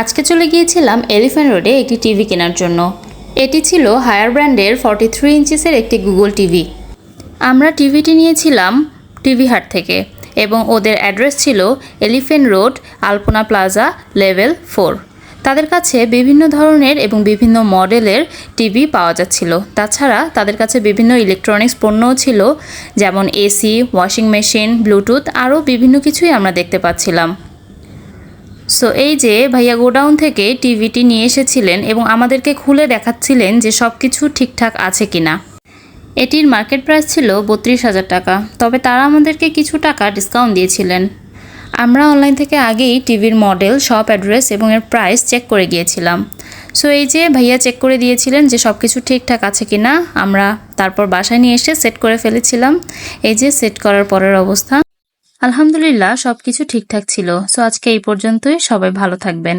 আজকে চলে গিয়েছিলাম এলিফ্যান্ট রোডে একটি টিভি কেনার জন্য। এটি ছিল হায়ার ব্র্যান্ডের ফর্টি থ্রি ইঞ্চিসের একটি গুগল টিভি আমরা টিভিটি নিয়েছিলাম টিভি হাট থেকে এবং ওদের অ্যাড্রেস ছিল Elephant Road Alpana Plaza level four তাদের কাছে বিভিন্ন ধরনের এবং বিভিন্ন মডেলের টিভি পাওয়া যাচ্ছিল। তাছাড়া তাদের কাছে বিভিন্ন ইলেকট্রনিক্স পণ্যও ছিল, যেমন এসি ওয়াশিং মেশিন ব্লুটুথ আরও বিভিন্ন কিছুই আমরা দেখতে পাচ্ছিলাম। সো এই যে ভাইয়া গোডাউন থেকে টিভিটি নিয়ে এসেছিলেন এবং আমাদেরকে খুলে দেখাচ্ছিলেন যে সব কিছু ঠিকঠাক আছে কিনা। এটির মার্কেট প্রাইস ছিল বত্রিশ হাজার টাকা, তবে তারা আমাদেরকে কিছু টাকা ডিসকাউন্ট দিয়েছিলেন। আমরা অনলাইন থেকে আগেই টিভির মডেল, শপ অ্যাড্রেস এবং এর প্রাইস চেক করে গিয়েছিলাম। সো এই যে ভাইয়া চেক করে দিয়েছিলেন যে সব কিছু ঠিকঠাক আছে কি না আমরা তারপর বাসায় নিয়ে এসে সেট করে ফেলেছিলাম। এই যে সেট করার পরের অবস্থা। আলহামদুলিল্লাহ সবকিছু ঠিকঠাক ছিল। সো আজকে এই পর্যন্তই সবাই ভালো থাকবেন।